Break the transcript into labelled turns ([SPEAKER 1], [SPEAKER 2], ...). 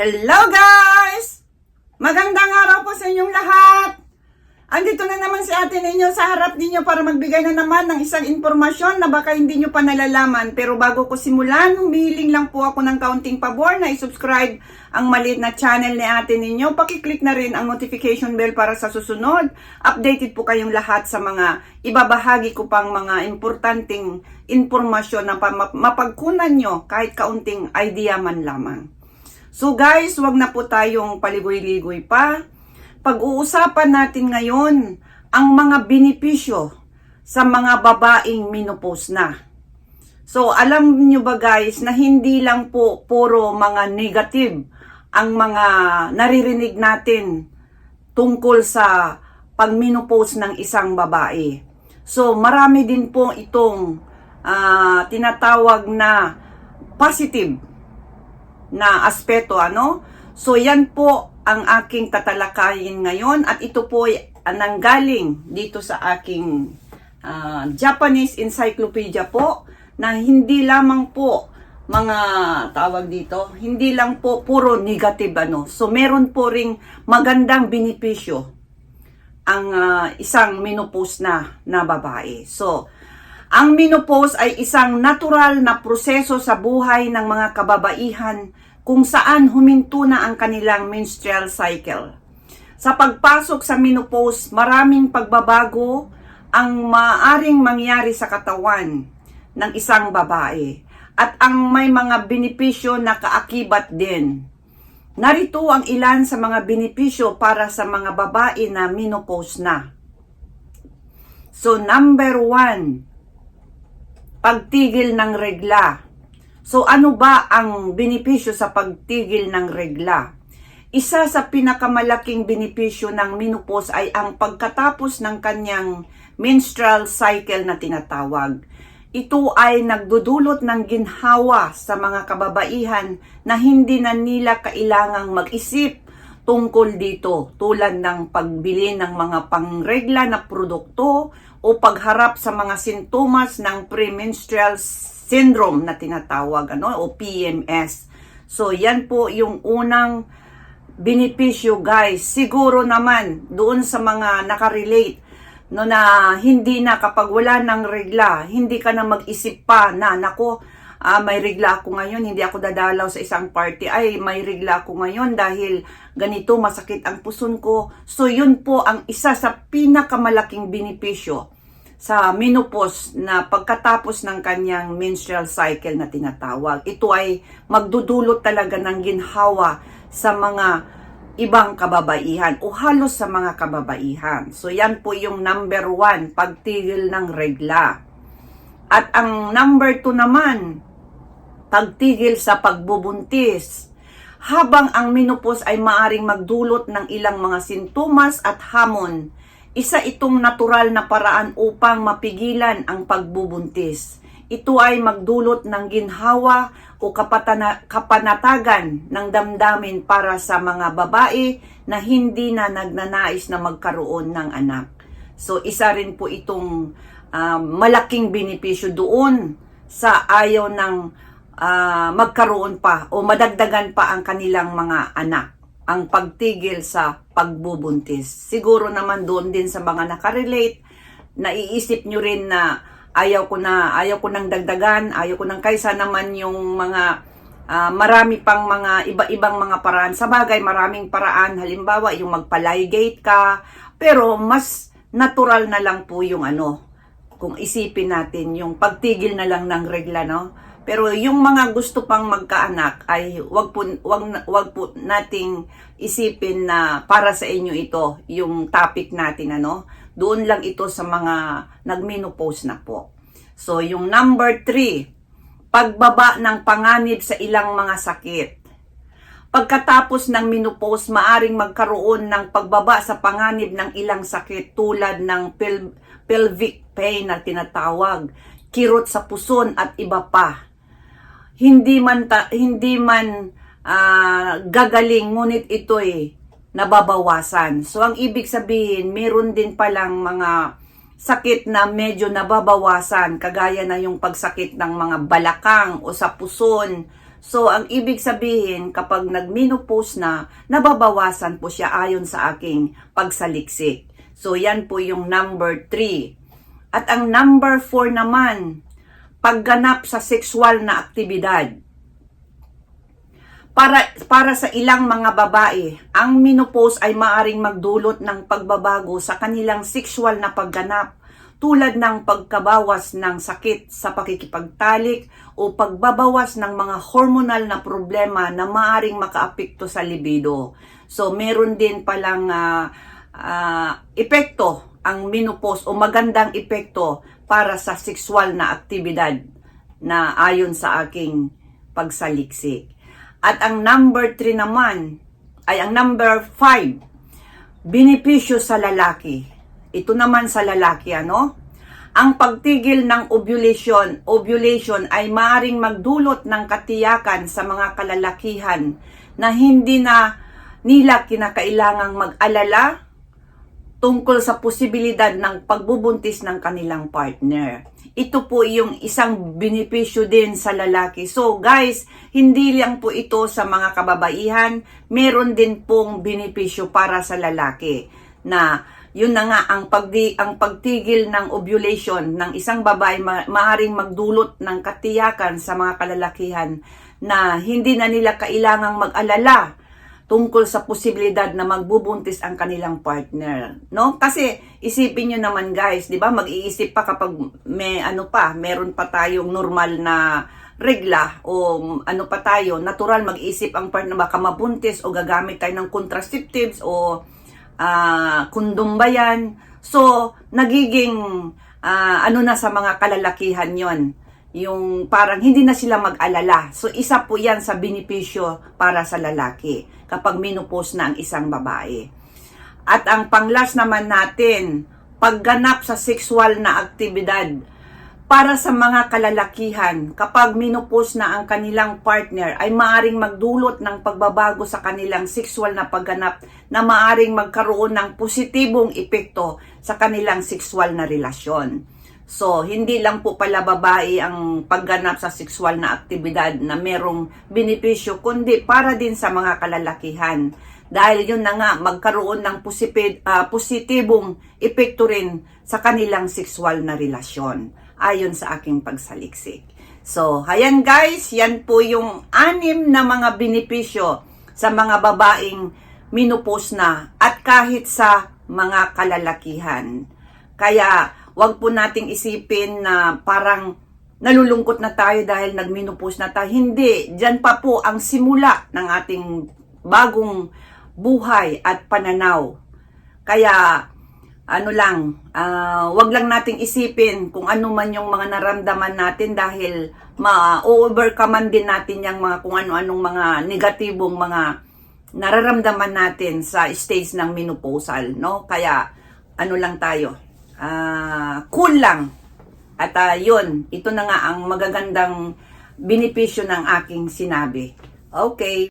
[SPEAKER 1] Hello guys! Magandang araw po sa inyong lahat! Andito na naman si ate ninyo sa harap ninyo para magbigay na naman ng isang informasyon na baka hindi nyo pa nalalaman. Pero bago ko simulan, humihiling lang po ako ng kaunting pabor na isubscribe ang maliit na channel ni ate ninyo. Pakiclick na rin ang notification bell para sa susunod. Updated po kayong lahat sa mga ibabahagi ko pang mga importanteng informasyon na pa- mapagkunan nyo kahit kaunting idea man lamang. So guys, wag na po tayong paligoy-ligoy pa. Pag-uusapan natin ngayon ang mga benepisyo sa mga babaeng menopause na. So alam nyo ba guys na hindi lang po puro mga negative ang mga naririnig natin tungkol sa pag-menopause ng isang babae. So marami din po itong ah, tinatawag na positive na aspeto ano. So yan po ang aking tatalakayin ngayon at ito po ay nanggaling dito sa aking ah, Japanese Encyclopedia po na hindi lamang po mga tawag dito, hindi lang po puro negative ano. So meron po ring magandang benepisyo ang ah, isang menopause na na babae. So, ang menopause ay isang natural na proseso sa buhay ng mga kababaihan kung saan huminto na ang kanilang menstrual cycle. Sa pagpasok sa menopause, maraming pagbabago ang maaring mangyari sa katawan ng isang babae at ang may mga benepisyo na kaakibat din. Narito ang ilan sa mga benepisyo para sa mga babae na menopause na. So number one, pagtigil ng regla. So ano ba ang benepisyo sa pagtigil ng regla? Isa sa pinakamalaking benepisyo ng menopause ay ang pagkatapos ng kanyang menstrual cycle na tinatawag. Ito ay nagdudulot ng ginhawa sa mga kababaihan na hindi na nila kailangang mag-isip tungkol dito tulad ng pagbili ng mga pangregla na produkto o pagharap sa mga sintomas ng premenstrual syndrome na tinatawag ano o PMS. So yan po yung unang benepisyo guys. Siguro naman doon sa mga nakarelate no na hindi na kapag wala ng regla, hindi ka na mag-isip pa na nako ah, may regla ako ngayon, hindi ako dadalaw sa isang party. Ay, may regla ako ngayon dahil ganito masakit ang puson ko. So yun po ang isa sa pinakamalaking benepisyo sa menopause na pagkatapos ng kanyang menstrual cycle na tinatawag. Ito ay magdudulot talaga ng ginhawa sa mga ibang kababaihan o halos sa mga kababaihan. So yan po yung number one, pagtigil ng regla. At ang number two naman, pagtigil sa pagbubuntis. Habang ang menopause ay maaring magdulot ng ilang mga sintomas at hamon, isa itong natural na paraan upang mapigilan ang pagbubuntis. Ito ay magdulot ng ginhawa o kapatana, kapanatagan ng damdamin para sa mga babae na hindi na nagnanais na magkaroon ng anak. So isa rin po itong ah, malaking benepisyo doon sa ayaw ng ah, magkaroon pa o madagdagan pa ang kanilang mga anak ang pagtigil sa pagbubuntis. Siguro naman doon din sa mga nakarelate, naiisip nyo rin na ayaw ko na, ayaw ko nang dagdagan, ayaw ko nang kaysa naman yung mga ah, marami pang mga iba-ibang mga paraan. Sa bagay, maraming paraan. Halimbawa, yung magpalygate ka, pero mas natural na lang po yung ano, kung isipin natin, yung pagtigil na lang ng regla, no? Pero yung mga gusto pang magkaanak ay wag po wag, wag po nating isipin na para sa inyo ito yung topic natin ano. Doon lang ito sa mga nagmenopause na po. So yung number three, pagbaba ng panganib sa ilang mga sakit. Pagkatapos ng menopause, maaring magkaroon ng pagbaba sa panganib ng ilang sakit tulad ng pel- pelvic pain na tinatawag, kirot sa puson at iba pa hindi man ta, hindi man ah, gagaling ngunit ito'y nababawasan. So ang ibig sabihin, meron din palang mga sakit na medyo nababawasan kagaya na yung pagsakit ng mga balakang o sa puson So, ang ibig sabihin, kapag nag-menopause na, nababawasan po siya ayon sa aking pagsaliksik. So, yan po yung number 3. At ang number 4 naman, pagganap sa sexual na aktibidad. Para, para sa ilang mga babae, ang menopause ay maaring magdulot ng pagbabago sa kanilang sexual na pagganap tulad ng pagkabawas ng sakit sa pakikipagtalik o pagbabawas ng mga hormonal na problema na maaring makaapekto sa libido. So, meron din palang ah, ah, epekto ang menopause o magandang epekto para sa sexual na aktibidad na ayon sa aking pagsaliksik. At ang number 3 naman ay ang number 5, benepisyo sa lalaki. Ito naman sa lalaki, ano? Ang pagtigil ng ovulation, ovulation ay maaring magdulot ng katiyakan sa mga kalalakihan na hindi na nila kinakailangang mag-alala tungkol sa posibilidad ng pagbubuntis ng kanilang partner. Ito po yung isang benepisyo din sa lalaki. So guys, hindi lang po ito sa mga kababaihan, meron din pong benepisyo para sa lalaki na yun na nga ang pagdi ang pagtigil ng ovulation ng isang babae ma- maaring magdulot ng katiyakan sa mga kalalakihan na hindi na nila kailangang mag-alala tungkol sa posibilidad na magbubuntis ang kanilang partner, no? Kasi isipin niyo naman guys, 'di ba? Mag-iisip pa kapag may ano pa, meron pa tayong normal na regla o ano pa tayo, natural mag-isip ang partner baka mabuntis o gagamit tayo ng contraceptives o ah kondom ba yan? So, nagiging ah, ano na sa mga kalalakihan yon yung parang hindi na sila mag-alala. So, isa po yan sa benepisyo para sa lalaki kapag menopause na ang isang babae. At ang panglas naman natin, pagganap sa sexual na aktibidad para sa mga kalalakihan kapag menopause na ang kanilang partner ay maaring magdulot ng pagbabago sa kanilang sexual na pagganap na maaring magkaroon ng positibong epekto sa kanilang sexual na relasyon. So, hindi lang po pala babae ang pagganap sa sexual na aktibidad na merong benepisyo, kundi para din sa mga kalalakihan. Dahil yun na nga, magkaroon ng posipid, ah, positibong epekto rin sa kanilang sexual na relasyon, ayon sa aking pagsaliksik. So, ayan guys, yan po yung anim na mga benepisyo sa mga babaeng menopause na at kahit sa mga kalalakihan. Kaya, wag po nating isipin na parang nalulungkot na tayo dahil nagmenopause na tayo. Hindi, dyan pa po ang simula ng ating bagong buhay at pananaw. Kaya, ano lang, ah, wag lang nating isipin kung ano man yung mga naramdaman natin dahil ma-overcome din natin yung mga kung ano-anong mga negatibong mga nararamdaman natin sa stage ng menopausal, no? Kaya, ano lang tayo, ah, cool lang. At ah, yun, ito na nga ang magagandang benepisyo ng aking sinabi. Okay.